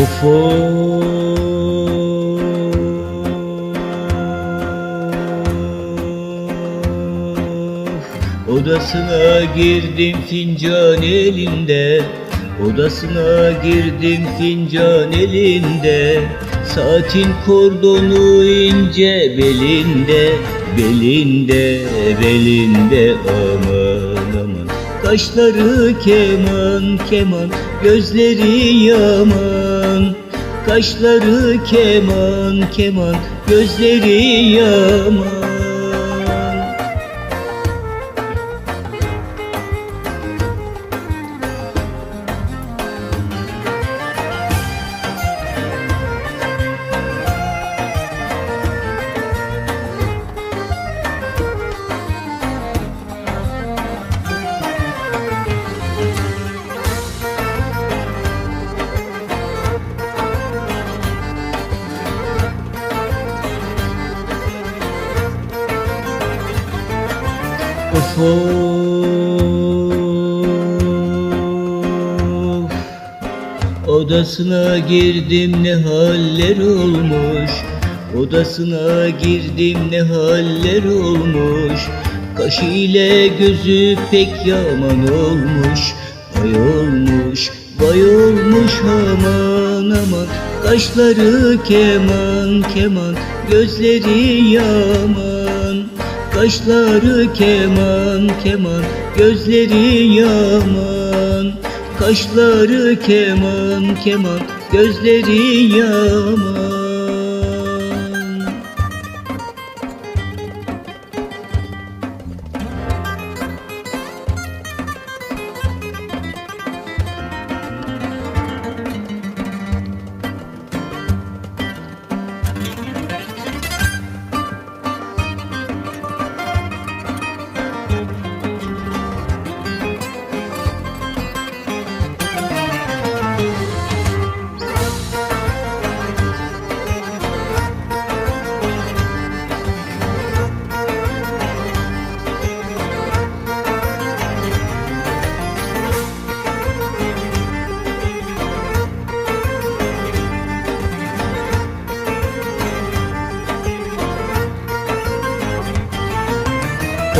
Of Odasına girdim fincan elinde. Odasına girdim fincan elinde. Saatin kordonu ince belinde. Belinde, belinde aman aman. Kaşları keman keman Gözleri yaman Kaşları keman keman Gözleri yaman Of. Odasına girdim ne haller olmuş? Odasına girdim ne haller olmuş? Kaşı ile gözü pek yaman olmuş. Vay olmuş, vay olmuş aman aman. Kaşları keman keman, gözleri yaman Kaşları keman keman, gözleri yaman. Kaşları keman keman, gözleri yaman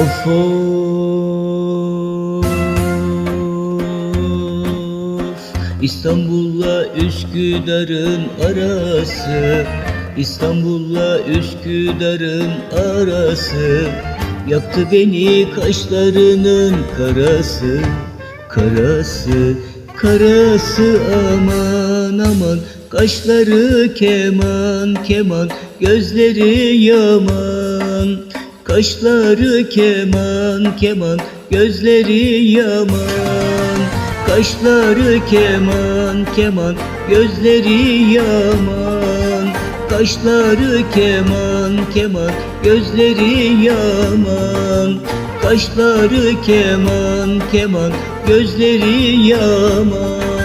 Of of İstanbul'la Üsküdar'ın arası İstanbul'la Üsküdar'ın arası Yaktı beni kaşlarının karası Karası, karası aman aman Kaşları keman keman Gözleri yaman Kaşları keman keman Gözleri yaman. Kaşları keman keman Gözleri yaman. Kaşları keman keman Gözleri yaman. Kaşları keman keman Gözleri yaman